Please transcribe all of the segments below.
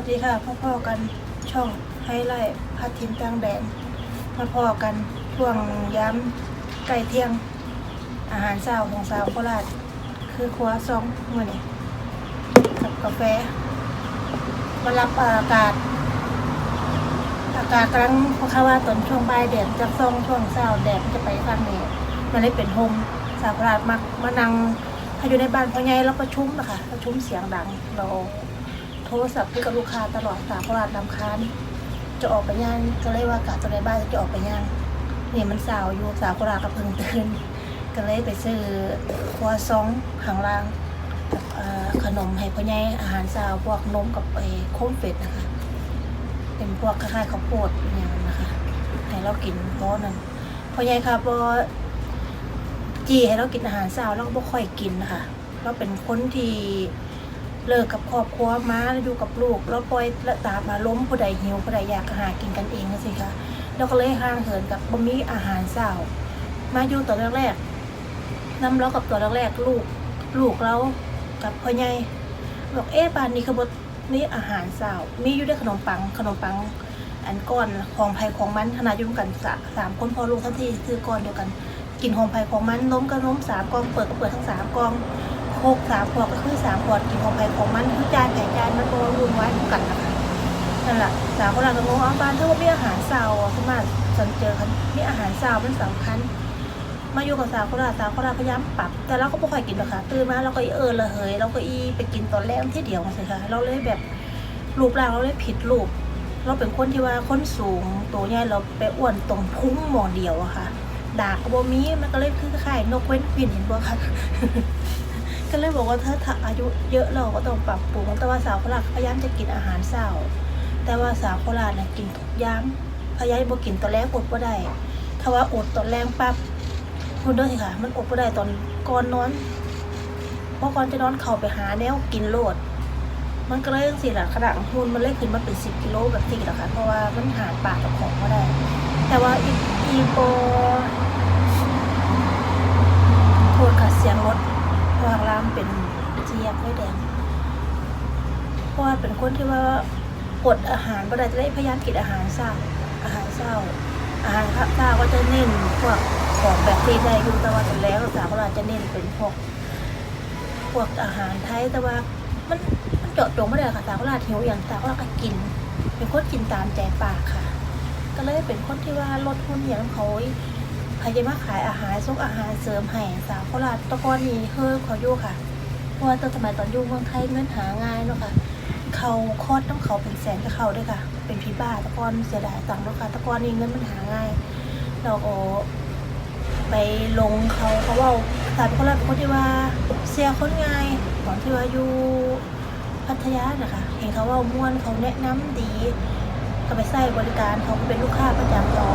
วัสดีค่ะพ่อพ่อๆกันช่องไฮไลท์พัดทิมกลางแดนมาพ่อกันช่วงย้ำใกล้เที่ยง อาหารเช้าของสาวโคราช คือครัวซองมื่อนี้กับกาแฟมารับอากาศ อากาศกำลังเพราะว่าตอนช่วงบ่ายแดดจะซองช่วงเช้าแดดมันจะไปทางนี้มันเลยเป็นโฮมสาวโคราชมักมานั่งถ้าอยู่ในบ้านพ่อใหญ่เราประชุมนะคะประชุมเสียงดังเรา โทรศัพท์คุยกับลูกค้าตลอดสาโคราชนำค้านจะออกไปย่างก็เลยว่ากะตอนในบ้านจะออกไปย่างนี่มันสาวอยู่สาวโครากับเพิ่งตื่นก็เลยไปซื้อครัวซองข้างล่างกับขนมให้พ่อใหญ่อาหารสาวพวกนมกับไอ้โค้มเป็ดนะคะ เป็นพวกคล้ายๆข้าวโพดอย่างนั้นนะคะให้เรากินเพราะนั้นพ่อใหญ่ครับพอจีให้เรากินอาหารสาวเราก็บ่ค่อยกินนะคะเราเป็นคนที่ เลิกกับครอบครัวมาแล้วอยู่กับลูก แล้วปล่อยละตามาล้มผู้ใดหิวผู้ใดอยากหากินกันเองสิคะแล้วก็เลยห่างเหินกับบะมีอาหารเช้ามาอยู่ตอนแรกๆน้ำเรากับตัวแรกๆลูก ลูกเรากับพ่อใหญ่บอกเอ๊ะบ้านนี้คือบมีอาหารเช้ามีอยู่ได้วยขนมปังขนมปังอันก้อนของไผ่ของมันขนาดยู่กันสามคนพอลูกทั้งที่คือก้อนเดียวกันกินของไผ่ของมันน้มก็น้มสามกองเปิดก็เปิดทั้งสามกอง โคกสามขวดก็คือสามขวดกินของใครของมันคือจานแข่จานมันโตรวมไว้กันนะคะนั่นแหละสาวคนเราก็งงอ้าวบ้านเธอว่ามีอาหารเช้าอะคุณมาสนเจอกันมีอาหารเช้ามันสำคัญ มาอยู่กับสาวคนเราสาวคนเราพยายามปรับ แต่เราก็ไม่ค่อยกินหรอกค่ะตื่นมาเราก็อีเออละเหยเราก็อีไปกินตอนแรกที่เดียวสิคะเราเลยแบบรูปร่างเราเลยผิดรูปเราเป็นคนที่ว่าคนสูงตัวใหญ่เราไปอ้วนตรงพุ้งหมอเดียวอะค่ะดากกระบมีมันก็เลยคือคล้ายๆนกเว้นควินเห็นบ่คะ ก็เลยบอกว่าถ้าถ้าอายุเยอะเราก็ต้องปรับปรุงแต่ว่าสาวโคราชพยายามจะกินอาหารเช้า แต่ว่าสาวโคราชเนี่ยกินทุกอยางพยายามบ่กินตอนแรกอดบ่ได้ถ้าว่าอดตอนแรงปั๊บคุณเด้อสิค่ะ มันอดบ่ได้ตอนก่อนนอนเพราะก่อนจะนอนเข้าไปหาแนวกินโลด มันก็เลยจังสิล่ะขนาดหุ่นมันเลยขึ้นมาเป็นสิบกิโลแบบที่ละคะเพราะว่ามันหาปากกับของก็ได้ แต่ว่าอีอีโปโทษค่ะเสียงรถ เพราะว่าร้านเป็นเจี๊ยบไฟแดง เพราะว่าเป็นคนที่ว่าอดอาหารก็ได้จะได้พยายามกินอาหารเช้า อาหารเช้า อาหารข้าวก็จะเน้นพวกของแบบที่ได้อยู่แต่ว่าแต่แล้วสาวเราจะเน้นเป็นพวกพวกอาหารไทยแต่ว่ามันมันเจาะจงไม่ได้ค่ะสาวเราหิวอย่างสาวเราก็กิน เป็นคนกินตามใจปากค่ะ ก็เลยเป็นคนที่ว่าลดหุ่นอย่างเขา พยายามาขายอาหารส่งอาหารเสริมให้สาวโคราชตะกอนนี้เฮ้อขออยู่ค่ะ เพราะว่าตอนสมัยตอนอยู่เมืองไทยเงินหาง่ายเนาะค่ะ เขาคอดต้องเขาเป็นแสนกับเขาด้วยค่ะ เป็นพี่บ้าตะกอนเสียดายตังค์เนาะค่ะตะกอนนี้เงินมันหาง่าย เราก็ไปลงเขาเขาเว่าสาวโคราชเป็นคนที่ว่าเสียคนง่ายตอนที่ว่าอยู่พัทยานะคะเห็นเขาว่าม่วนเขาแนะนำดี ก็ไปใส่บริการเขาก็เป็นลูกค้าประจำเขา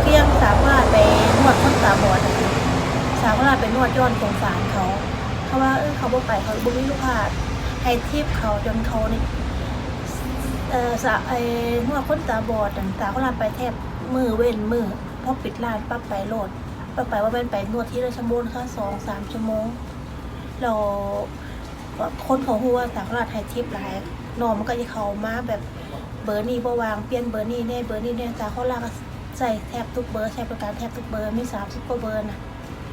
เที่ยงสามารถไปนวดคนตาบอดนะคะสามารถไปนวดย้อนสงสารเขาเขาว่าเออเขาบ่ไปเขาบ่มีลูกค้าให้ทิปเขาจนเขานี่เออสะไอ้นวดคนตาบอดนั่นสาวราไปแทบมือเว้นมือพอปิดร้านปั๊บไปโหลดปั๊บไปว่าเป็นไปนวดที่ละชั่วโมงค่ะสองสามชั่วโมงเราคนเขาหัวาสาวราให้ทิปหลายนองมันก็จะเขามาแบบ เบอร์นี้บ่วางเปลี่ยนเบอร์นี้แน่เบอร์นี้แน่ตาเขาลากใส่แทบทุกเบอร์ใช้บริการแทบทุกเบอร์มีสามสิบกว่าเบอร์นะ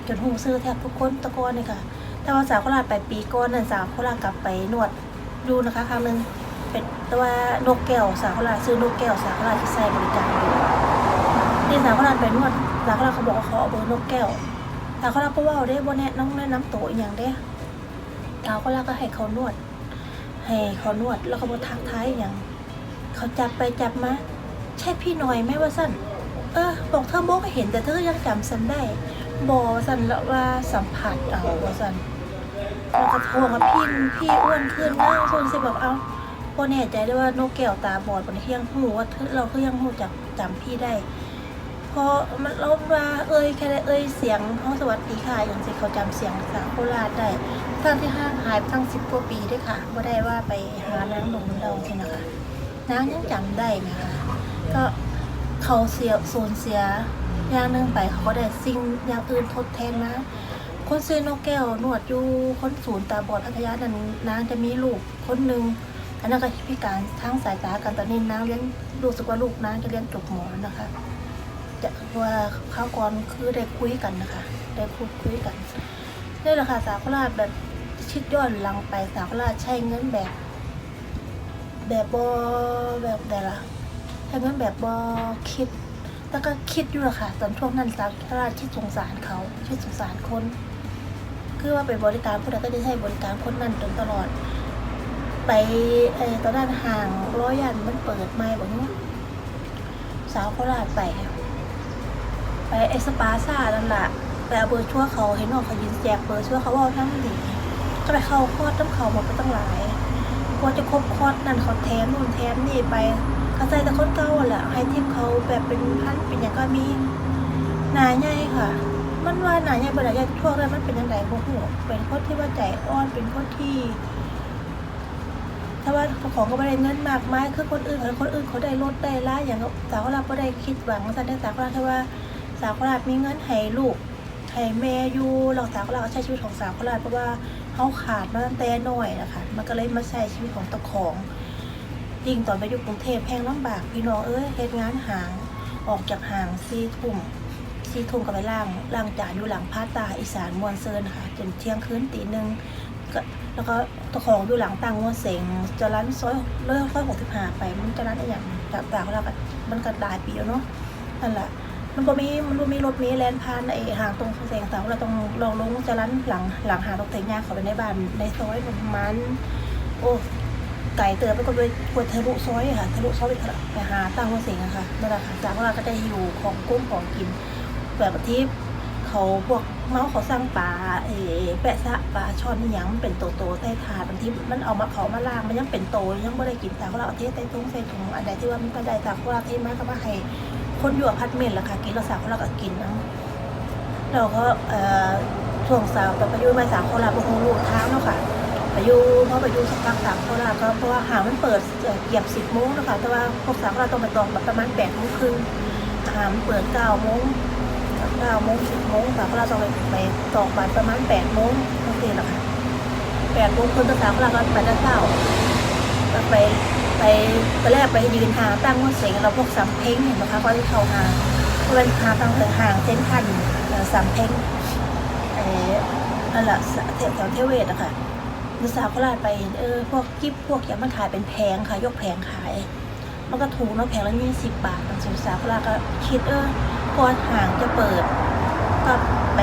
จนหูซื้อแทบทุกคนตะกอนเลยค่ะแต่ว่าสาวโคราชไปปีก่อนนั่นสาวโคราชกลับไปนวดดูนะคะครั้งหนึ่งเป็นต่ว่านกแก้วสาวโคราชซื้อนกแก้วสาวโคราชที่ใส่บริการนี่สาวโคราชไปนวดสาวโคราชเขาบอกว่าเขาเอาเบอร์นกแก้วสาวโคราชก็ว่าได้บ่แนะน้องแนะน้ำโตวอย่างเด้สาวโคราชก็ให้เขานวดให้เขานวดแล้วเขาบอกทักท้ายอย่าง เขาจับไปจับมา ใช่พี่หน่อยไหมว่าสั้นเออ บอกเธอบอกเห็นแต่เธอยังจำสันได้บอสันล้วว่าสัมผัสเอาว่าสันแล้วก็ทวงว่าพี่พี่อ้วนขึ้นมากส่วนสิแบบเอาพอแน่ใจได้ว่านกแก้วตาบอดบนเที่ยงหูว่าเราก็ยังหูจักจำพี่ได้พอมันเราว่าเอ้ยแค่ได้เอ้ยเสียงห้องสวัสดีค่ะอย่างสิเขาจำเสียงสาวโคราชได้ทั้งที่ห้างหายไปตั้งสิบกว่าปีด้วยค่ะไม่ได้ว่าไปหานางหนุ่มเราใช่ไหมคะ นางยังจำได้ไหมคะก็เขาเสียสูญเสียอย่างหนึ่งไปเขาก็ได้สิ่งอย่างอื่นทดแทนมาคนซื้อนกแก้วนวดอยู่คนศูนย์ตาบอดพัทยานั้นนางจะมีลูกคนหนึ่งอันนั้นก็พิการทางสายตากันตอนนี้นางเรียนรู้สึกว่าลูกนางจะเรียนจบหมอนะคะจะว่าข้าวก่อนคือได้คุยกันนะคะ ได้พูดคุยกันนี่แหละค่ะสาวคราชแบบชิดย้อนหลังไปสาวคราชใช้เงินแบบ แบบบอแบบใดล่ะใช้เงินแบบบอคิดแต่ก็คิดอยู่อะค่ะ ตอนช่วงนั้นสาวโคราชคิดสงสารเขาคิดสงสารคน คือว่าไปบริการผู้ใดก็จะให้บริการคนนั้นจนตลอด ไปไอ้ตอนนั้นห่างร้อยยันมันเปิดไม่บอกว่าสาวโคราชไปไปไอ้สปาซ่านั่นแหละไปเอาเบอร์ชั่วเขาเห็นน้องเขายืนแจกเบอร์ชั่วเขาว่าทั้งดีก็ไปเข้าคอร์สต้เขาหมดไปตั้งหลาย กว่าจะครบคอร์สนั่นเขาแถมนู่นแถมนี่ไปเขาใส่แต่คนเก่าแหละให้ทิปเขาแบบเป็นพันเป็นอย่างก็มีหนาใหญ่ค่ะ มันว่าหนาใหญ่เป็นหนาใหญ่ทั่วเลยมันเป็นยังไงพวกหัวเป็นคนที่ว่าใจอ่อนเป็นคนที่ถ้าว่าของก็ไม่ได้เงินมากมายคือคนอื่นคนอื่นเขาได้รถได้ล่าอย่างสาวเราก็ได้คิดหวังสันได้สาวเราแค่ว่าสาวคราชมีเงินให้ลูกให้แม่อยู่เราสาวคราชก็ใช้ชีวิตของสาวคราชเพราะว่า เขาขาดมาตั้งแต่น้อยนะคะมันก็เลยมาใช้ชีวิตของตะของยิ่งตอนไปอยู่กรุงเทพแพงลำบากพี่น้องเอ้ยเหตุงานหางออกจากหางซีทุ่มซีทุ่มก็ไปล่างล่างจานอยู่หลังพาตาอีสานมวนเซินค่ะจนเที่ยงคืนตีหนึ่งก็แล้วก็ตะของอยู่หลังตังงวเสงจะร้านซอยเลื่อยค่อยหกสิบห้าไปมันจะร้านอะไรอย่างจากจาเราก็มันก็ได้ปีแล้วเนาะนั่นแหละ มันบ่มีมันบ่มีรถเมล์แล่นผ่านไอ้หางตรงแสงเสาเราต้องลองลงจะลันหลังหลังหางตรงแสงยางเข้าไปในบ้านในซอยประมาณโอ้ไก่เตือไปก็ไปกดทะลุซอยค่ะทะลุซอยไปทะไปหาตั้งว่าเสียงอะค่ะนั่นแหละค่ะจากเราก็ได้อยู่ของกุ้งของกินแบบที่เขาพวกเมาเขาสร้างปลาเออแปะซะปลาช่อนนี่ยังเป็นโตโตใต้ถาดบางทีมันเอามาเขามาล่างมันยังเป็นโตยังไม่ได้กินแต่เราเอาเทใส่ถุงใส่ถุงอันใดที่ว่ามันก็ได้จากเราเทมาก็มาให้ คนอยู่อพาร์ตเมนต์ล่ะค่ะกินเราสาวเขาเราก็กินนะเราก็เอ่อช่วงสาวตอนไปอยู่มาสามคนละพวกลูกเท้าเนาะค่ะไปอยู่เพราะไปอยู่สักพักสามคนละก็เพราะว่าหามันเปิดเอ่อเกียบสิบโมงนะคะแต่ว่าพวกสาวเราต้องไปตองแบบประมาณแปดโมงครึ่งหามเปิดเก้าโมงเก้าโมงสิบโมงสาวเราต้องไปไปตอกบัตรประมาณแปดโมงโอเคแล้วค่ะแปดโมงคนตัวสาวเราก็ไปด้านเช้าไป ไปตอนแรกไปยืนหาตั้งว่าเสียงเราพวกสำเพ็งเห็นไหมคะก็ที่เขาหาเพราะเป็นหาตั้งแต่ห่างเส้นทันเอ่อสำเพ็งเออนั่นแหละแถวแถวเทเวศอะค่ะลูกสาวเขาลาไปเห็นเออพวกกิ๊บพวกยางมันขายเป็นแพงค่ะ ยกแพงขายมันก็ถูกเนาะแพงละยี่สิบบาททางสุสาวเขาลาก็คิดเออก่อนห่างจะเปิด ก็ไป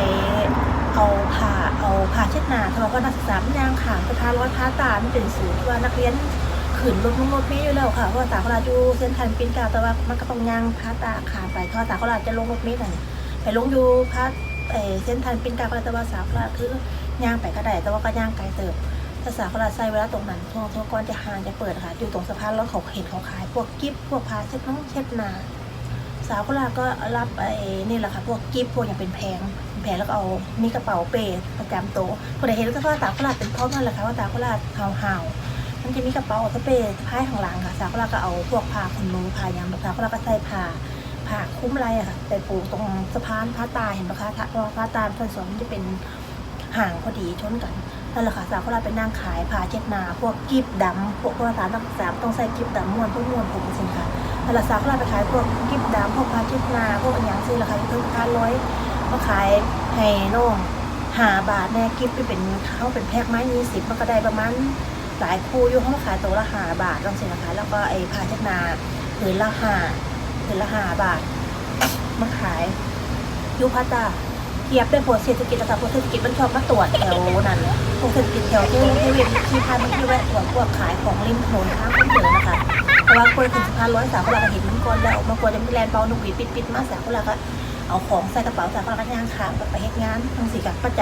เอาผ้าเอาผ้าเช็ดหน้าทะเลากับนักศึกษามันยางขางไปทาร้อยผ้าตาไมันเป็นสูตรว่านักเรียน ขืนรถนุ่งรถเมล์อยู่แล้วค่ะเพราะว่าตาขลาอยู่เส้นทางปีนกาวแต่ว่ามันก็ต้องย่างพาตาขาไปเขาตาขลาจะลงรถเมล์นั่นไปลงอยู่พาเอเส้นทางปีนกาวแต่ว่าสาวขลาคือย่างไปก็ได้แต่ว่าก็ย่างไกลเติบถ้าสาวเขาลาใส่เวลาตรงนั้นช่วงช่วงก่อนจะหางจะเปิดค่ะ อยู่ตรงสะพานแล้วเขาเห็นเขาขาย พวกกิฟพวกผ้าเช็ดน้องเช็ดนา สาวเขาลาก็รับไอ้นี่แหละค่ะ พวกกิฟพวกอย่างเป็นแพงเป็นแพงแล้วก็เอามีกระเป๋าเป้ประจำตัวคนใดเห็นก็ว่าตาเขาลาเป็นพราะนั่นแหละค่ะว่าตาเขาลาเห่า มันจะมีกระเป๋าสเปรย์ผ้าข้างหลังค่ะสาวเราก็เอาพวกผ้าขนหนูผ้ายางสาวเราก็ใส่ผ้าผ้าคุ้มไรอะค่ะไปปูตรงสะพานผ้าตาเห็นปะคะเพราะว่าผ้าตาส่วนสองมันจะเป็นห่างพอดีชนกันนั่นแหละค่ะสาวเราเป็นนางขายผ้าเช็ดหนาพวกกิฟดำพวกภาษานักศึกษาต้องใส่กิฟดำม้วนทุกม้วนผมสินค่ะนั่นแหละสาวเราไปขายพวกกิฟดำพวกผ้าเช็ดหนาพวกอันย่างซื้อราคาอยู่ที่พันร้อยมาขายให้น้องหาบาทแน่กิฟที่เป็นเขาเป็นแพ็คไม้ยี่สิบมันก็ได้ประมาณ หลายคู่อยู่เขามาขายตัวละหาบาทลองสินะคะแล้วก็ไอ้ผ้าเช็ดนาผืนละหาผืนละหาบาทมาขายยูพัตตาเทียบได้ผลเศรษฐกิจนะคะผลเศรษฐกิจมันชอบมาตรวจแถวนั้นพวกเศรษฐกิจแถวที่ที่เวียนที่พันที่แวะตรวจพวกขายของริมถนนทางคนเดินนะคะเพราะว่าคนถึงสะพานร้อยสาวเราก็เห็นมันก่อนแล้วมากลัวจะมีแลนเบาหนุกหวีดปิดปิดมาสาวเราก็เอาของใส่กระเป๋าสาวเราก็ย่างขามไปเฮ็ดงานทั้งสี่กับประจ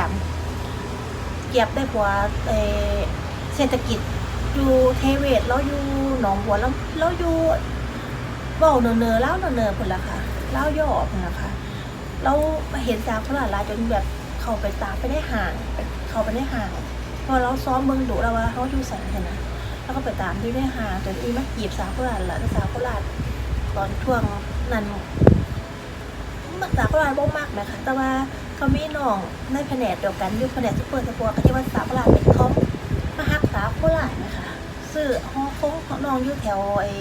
ำเกียบได้ผัวเอ เศรษฐกิจอยู่เทเวศแล้วอยู่หนองบัวแล้วแล้วอยู่เว้าเนอเนอเล่าเนอเนอๆพุ่นละค่ะเล่าย่อพุ่นละค่ะแล้วเห็นสาวเขาหลายจนแบบเขาไปตามไปได้ห่างเขาไปได้ห่างพอเราซ้อมเบิ่งดุแล้วว่าเขาอยู่ใส่เห็นนะแล้วก็ไปตามที่ได้ห่างจนอีมาจีบสาวเขาหลายละสาวเขาหลายตอนช่วงนั้นมักสาวเขาหลายบ่มากนะคะแต่ว่าเขามีน้องในแผนกเดียวกันอยู่แผนกซุปเปอร์สปอร์ตก็ที่ว่าสาวเขาหลายเป็นท้องมาฮักสาว โคราชนะคะซื้อฮอโค้งองอยู่แถวไอ้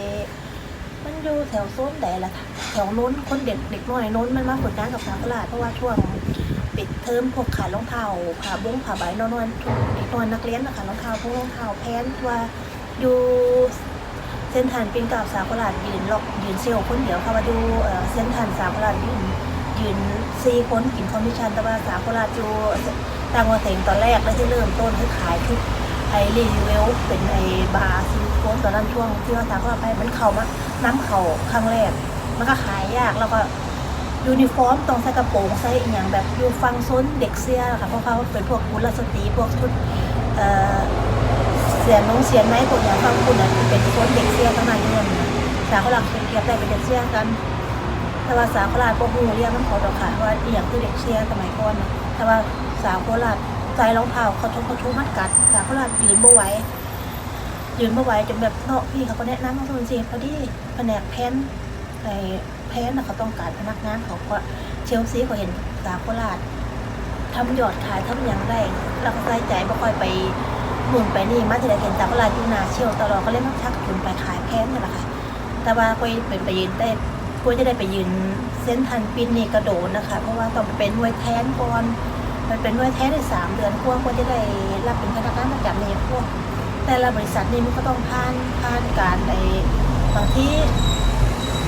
มันอยู่แถวโซนใดล่ะแถวโน้นคนเด็กเด็กน้อยโน้นมันมาฝึกงานกับสาวตลาดเพราะว่าช่วงปิดเทอมพวกขายรองเท้าผ่าบุ้งผ่าใบนอนนอนเด็กนอยนักเรียนนะขายรองเท้าพวกรองเท้าแพนว่าอยู่เส้นทางปินกับสาวตลาดยืนล็อกยืนเซลล์คนเดียวค่ะว่าดูเส้นทางสาวตลาดยืนยืนซีคนกินคอมมิชชั่นแต่ว่าสาวตลาดอยู่ต่างวัเสงตอนแรกแล้วที่เริ่มต้นคือขายทุก ไอรีเวิวเป็นไอบาร์ซิลิโคนตอนนั้นช่วงที่ว่าสาวเข้าไปมันเข้ามาน้ำเข่าครั้งแรก มันก็ขายยากแล้วก็ยูนิฟอร์มต้องใส่กระโปรงใส่อหย่างแบบอยู่ฟังโซนเด็กเสียค่ะเพราะเขาเป็นพวกกุลสตรีพวกชุดเอ่อเสียนน้องเสียนไม้พวกอย่างฟังคุณอะเป็นโซนเด็กเสียทั้งนั้นเงินสาวเขาหลักเทียบได้เป็นเด็กเสียกัน แต่ว่าสาวโคราชพวกหูเรียกมันเขาดอกค่ะว่าอหย่างคือเด็กเชียสมัยก่อนนะแต่ว่าสาวโคราช ใจรองเท้าเขาทุกเขาทุกมัดกัดสาวโคราชยืนบ่ไหวยืนบ่ไหวจนแบบเนาะพี่เขาก็แนะนำว่าทุนสิพอดีแผนกแพนไอ้แพนน่ะเขาต้องการพนักงานเขาก็เชลซีเขาเห็นสาวโคราชทำยอดขายทำอย่างได้เราก็ใส่ใจบ่ค่อยไปหมุนไปนี่มาที่ไหนเห็นสาวโคราชอยู่นาเชียวตลอดก็เลยมาชักทุนไปขายแพนนี่แหละค่ะแต่ว่าก็เป็นไปยืนได้กลัวจะได้ไปยืนเส้นทันปินนี่กระโดดนะคะ เพราะว่าต้องเป็นหน่วยแทนก่อน มันเป็นหน่วยแทนได้สามเดือนกลัวกว่าจะได้รับเป็นพนักงานประจำในพวก แต่ละบริษัทนี่มันก็ต้องผ่านผ่านการในบางที่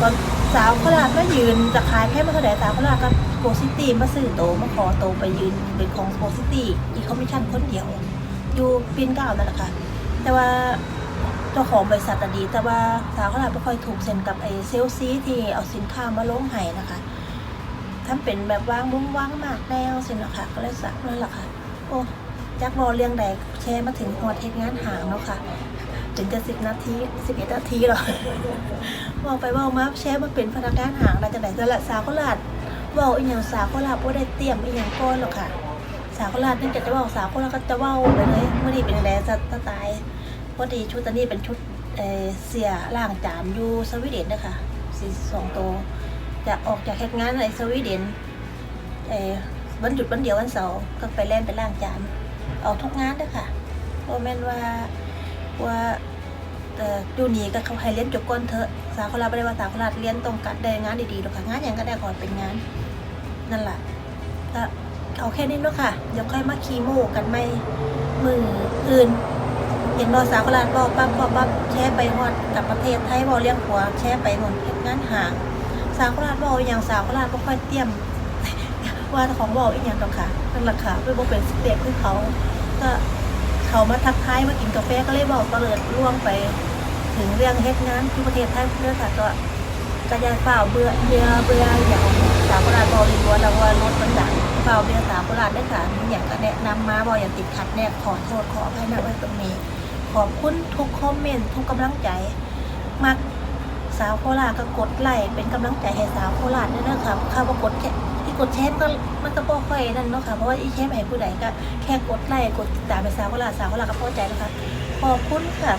ตอนสาวขลาดมายืนจะขายแค่เมื่อไหร่สาวขลาดกับโกซิตี้มาซื้อโตมาขอโตไปยืนเป็นของโกซิตี้อีคอมมิชชั่นคนเดียว อยู่ปินเก้านั่นแหละค่ะแต่ว่าเจ้าของบริษัทอดี แต่ว่าสาวเขาอาจไม่ค่อยถูกเซ็นกับไอเซลซีที่เอาสินค้ามาลงให้นะคะ ทำเป็นแบบวางมุ้งวางมากแนวสินะคะก็เลยสักนั่นแหละค่ะ โอ้จักรอเรียงใดแชร์มาถึงหัวเทศงานหางแล้วค่ะ ถึงจะสิบนาทีสิบเอ็ดนาทีหรอบอกไปบอกมาแชร์มาเป็นพนักงานหางอะไรจังไหนแต่ละสาวเขาลาดว่าอีกอย่างสาวเขาลาดว่าได้เตรียมอีกอย่างก้อนหรอกค่ะ สาวเขาลาดนี่จะจะว่าสาวเขาลาดก็จะเว่าไปเลยเมื่อนี้เป็นอะไรจะจะตายพอดีชุดอันนี้เป็นชุดเอเสียล่างจานอยู่สวีเดนนะคะสีสองตัว จะออกจากเหตุงานในสวีเดนเอ่อวันหยุดวันเดียววันเสาร์ก็ไปเล่นไปล่างจานออกทุกงานด้อค่ะโอแมนว่าว่าแต่ดูนี่ก็เขาให้เรียนจบก่อนเถอะสาวเขาลาไม่ได้ว่าสาวเขาลาเรียนตรงกัดได้งานดีๆหรอกค่ะงานอย่างก็ได้ขอเป็นงานนั่นแหละก็เอาแค่นี้เนาะค่ะเดี๋ยวค่อยมาคีโมกันไม่มืออื่นเห็นบอสาวกลาดบอกปั๊บบอกปั๊บแช่ไปฮอดกับประเทศไทยบอเลี้ยงหัวแช่ไปหมดงานห่าง สาวกลาดบอกอย่างสาวกลาดก็ค่อยเตรียม ว่าของบอกอีกอย่างดอกค่ะนั่นแหละค่ะไม่บอกเป็นสเต็ปคือเขา ก็เขามาทักทายมากินกาแฟก็เลยบอกตะเลิดล่วงไป ถึงเรื่องเฮ็ดงานที่ประเทศไทยเพื่อค่ะก็กระจายเปล่าเบื่อเบื่อเบื่ออย่างสาวกลาดบอกเลยว่าเราว่ารถมันดังเปล่าเบื่อสาวกลาดได้ค่ะมีอย่างก็แนะนำมาบอกอย่างติดขัดแน่ขอโทษขออภัยนะไว้ตรงนี้ ขอบคุณทุกคอมเมนต์ทุกกำลังใจมัก สาวโคราชก็กดไลค์เป็นกำลังใจให้สาวโคราชด้วยนะคะค่ะว่ากดแค่ที่กดแชร์ก็มันก็บ่ค่อยนั่นเนาะค่ะเพราะว่าอีแชร์ไปให้ผู้ใดก็แค่กดไลค์กดติดตามไปสาวโคราชสาวโคราชก็พอใจแล้วค่ะขอบคุณค่ะ